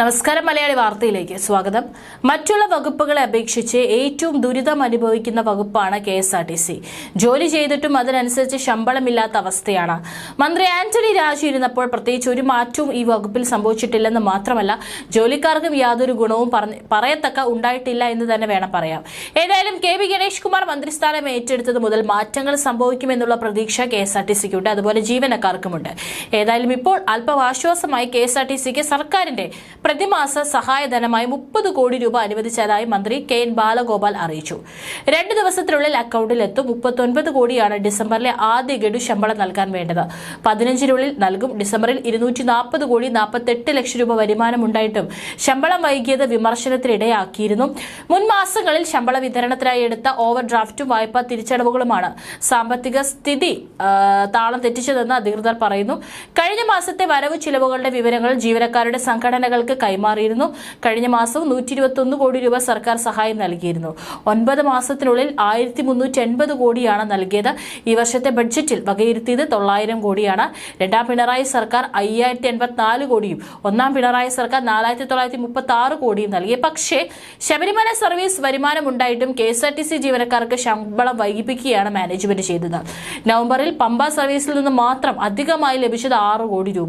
നമസ്കാരം മലയാളി വാർത്തയിലേക്ക് സ്വാഗതം. മറ്റുള്ള വകുപ്പുകളെ അപേക്ഷിച്ച് ഏറ്റവും ദുരിതം അനുഭവിക്കുന്ന വകുപ്പാണ് K S R T C. ജോലി ചെയ്തിട്ടും അതിനനുസരിച്ച് ശമ്പളമില്ലാത്ത അവസ്ഥയാണ്. മന്ത്രി ആന്റണി രാജു ഇരുന്നപ്പോൾ പ്രത്യേകിച്ച് ഒരു മാറ്റവും ഈ വകുപ്പിൽ സംഭവിച്ചിട്ടില്ലെന്ന് മാത്രമല്ല ജോലിക്കാർക്കും യാതൊരു ഗുണവും പറയത്തക്ക ഉണ്ടായിട്ടില്ല എന്ന് തന്നെ വേണം പറയാം. ഏതായാലും കെ വി ഗണേഷ് കുമാർ മന്ത്രിസ്ഥാനം ഏറ്റെടുത്തത് മുതൽ മാറ്റങ്ങൾ സംഭവിക്കുമെന്നുള്ള പ്രതീക്ഷ കെ എസ് ആർ ടി സിക്കുണ്ട് അതുപോലെ ജീവനക്കാർക്കുമുണ്ട്. ഏതായാലും ഇപ്പോൾ അല്പം ആശ്വാസമായി കെ എസ് ആർ ടി സിക്ക് സർക്കാരിന്റെ പ്രതിമാസ സഹായധനമായി മുപ്പത് കോടി രൂപ അനുവദിച്ചതായി മന്ത്രി കെ എൻ ബാലഗോപാൽ അറിയിച്ചു. രണ്ട് ദിവസത്തിനുള്ളിൽ അക്കൗണ്ടിൽ എത്തും മുപ്പത്തൊൻപത് കോടിയാണ് ഡിസംബറിലെ ആദ്യ ഗഡു ശമ്പളം നൽകാൻ വേണ്ടത്. പതിനഞ്ചിനുള്ളിൽ നൽകും ഡിസംബറിൽ ഇരുന്നൂറ്റി നാൽപ്പത് കോടി നാൽപ്പത്തെട്ട് ലക്ഷം രൂപ വരുമാനമുണ്ടായിട്ടും ശമ്പളം വൈകിയത് വിമർശനത്തിനിടയാക്കിയിരുന്നു. മുൻ മാസങ്ങളിൽ ശമ്പള വിതരണത്തിനായി എടുത്ത ഓവർ ഡ്രാഫ്റ്റും വായ്പാ തിരിച്ചടവുകളുമാണ് സാമ്പത്തിക സ്ഥിതി താളം തെറ്റിച്ചതെന്ന് അധികൃതർ പറയുന്നു. കഴിഞ്ഞ മാസത്തെ വരവ് ചിലവുകളുടെ വിവരങ്ങൾ ജീവനക്കാരുടെ സംഘടനകൾക്ക് കൈമാറിയിരുന്നു. കഴിഞ്ഞ മാസം നൂറ്റി ഇരുപത്തൊന്ന് കോടി രൂപ സർക്കാർ സഹായം നൽകിയിരുന്നു. ഒൻപത് മാസത്തിനുള്ളിൽ ആയിരത്തി മുന്നൂറ്റി എൺപത് കോടിയാണ് നൽകിയത്. ഈ വർഷത്തെ ബഡ്ജറ്റിൽ വകയിരുത്തിയത് തൊള്ളായിരം കോടിയാണ്. രണ്ടാം പിണറായി സർക്കാർ അയ്യായിരത്തി എൺപത്തിനാല് കോടിയും ഒന്നാം പിണറായി സർക്കാർ നാലായിരത്തി തൊള്ളായിരത്തി മുപ്പത്തി ആറ് കോടിയും നൽകി. പക്ഷേ ശബരിമല സർവീസ് വരുമാനം ഉണ്ടായിട്ടും K S R T C ജീവനക്കാർക്ക് ശമ്പളം വൈകിപ്പിക്കുകയാണ് മാനേജ്മെന്റ് ചെയ്തത്. നവംബറിൽ പമ്പ സർവീസിൽ നിന്ന് മാത്രം അധികമായി ലഭിച്ചത് ആറ് കോടി രൂപ.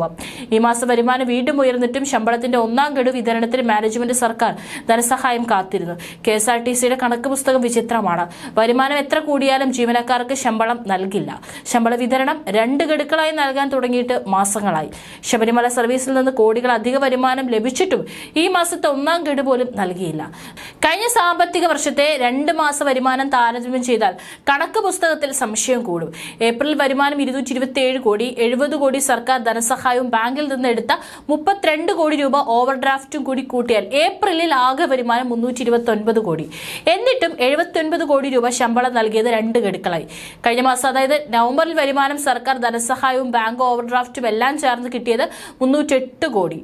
ഈ മാസം വരുമാനം വീണ്ടും ഉയർന്നിട്ടും ശമ്പളത്തിന്റെ ഒന്നാം ഗഡു വിതരണത്തിന് മാനേജ്മെന്റ് സർക്കാർ ധനസഹായം കാത്തിരുന്നു. കെ എസ് ആർ ടി സിയുടെ കണക്ക് പുസ്തകം വിചിത്രമാണ്. വരുമാനം എത്ര കൂടിയാലും ജീവനക്കാർക്ക് ശമ്പളം നൽകില്ല. ശമ്പള വിതരണം രണ്ട് ഗഡുക്കളായി നൽകാൻ തുടങ്ങിയിട്ട് മാസങ്ങളായി. ശബരിമല സർവീസിൽ നിന്ന് കോടികൾ അധിക വരുമാനം ലഭിച്ചിട്ടും ഈ മാസത്തെ ഒന്നാം ഗഡു പോലും നൽകിയില്ല. കഴിഞ്ഞ സാമ്പത്തിക വർഷത്തെ രണ്ട് മാസ വരുമാനം താരതമ്യം ചെയ്താൽ കണക്ക് പുസ്തകത്തിൽ സംശയം കൂടും. ഏപ്രിൽ വരുമാനം ഇരുന്നൂറ്റി കോടി എഴുപത് കോടി സർക്കാർ ധനസഹായവും ബാങ്കിൽ നിന്ന് എടുത്ത മുപ്പത്തിരണ്ട് കോടി രൂപ ഓവർ ഡ്രാഫ്റ്റും കൂടി കൂട്ടിയാൽ ഏപ്രിലിൽ ആകെ വരുമാനം മുന്നൂറ്റി ഇരുപത്തി ഒൻപത് കോടി. എന്നിട്ടും എഴുപത്തി കോടി രൂപ ശമ്പളം നൽകിയത് രണ്ട് ഗഡുക്കളായി. കഴിഞ്ഞ മാസം അതായത് നവംബറിൽ വരുമാനം സർക്കാർ ധനസഹായവും ബാങ്ക് ഓവർ ഡ്രാഫ്റ്റും എല്ലാം ചേർന്ന് കിട്ടിയത് മുന്നൂറ്റെട്ട് കോടി.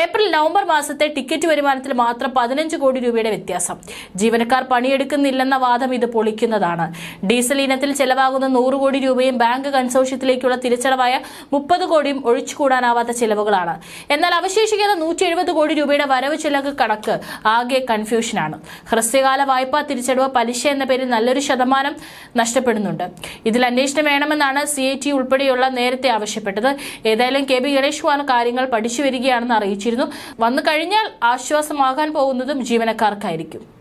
ഏപ്രിൽ നവംബർ മാസത്തെ ടിക്കറ്റ് വരുമാനത്തിൽ മാത്രം പതിനഞ്ച് കോടി രൂപയുടെ വ്യത്യാസം. ജീവനക്കാർ പണിയെടുക്കുന്നില്ലെന്ന വാദം ഇത് പൊളിക്കുന്നതാണ്. ഡീസൽ ഇനത്തിൽ ചെലവാകുന്ന നൂറ് കോടി രൂപയും ബാങ്ക് കൺസോഷ്യത്തിലേക്കുള്ള തിരിച്ചടവായ മുപ്പത് കോടിയും ഒഴിച്ചുകൂടാനാവാത്ത ചെലവുകളാണ്. എന്നാൽ അവശേഷിക്കുന്ന നൂറ്റി എഴുപത് കോടി രൂപയുടെ വരവ് ചെലവ് കണക്ക് ആകെ കൺഫ്യൂഷനാണ്. ഹ്രസ്വകാല വായ്പാ തിരിച്ചടവ് പലിശ എന്ന പേരിൽ നല്ലൊരു ശതമാനം നഷ്ടപ്പെടുന്നുണ്ട്. ഇതിൽ അന്വേഷണം വേണമെന്നാണ് സി ഐ ടി ഉൾപ്പെടെയുള്ള നേരത്തെ ആവശ്യപ്പെട്ടത്. ഏതായാലും കെ ബി ഗണേഷ് കാര്യങ്ങൾ പഠിച്ചു വരികയാണെന്ന് അറിയിച്ചിരുന്നു. വന്നു കഴിഞ്ഞാൽ ആശ്വാസമാകാൻ പോകുന്നതും ജീവനക്കാർക്കായിരിക്കും.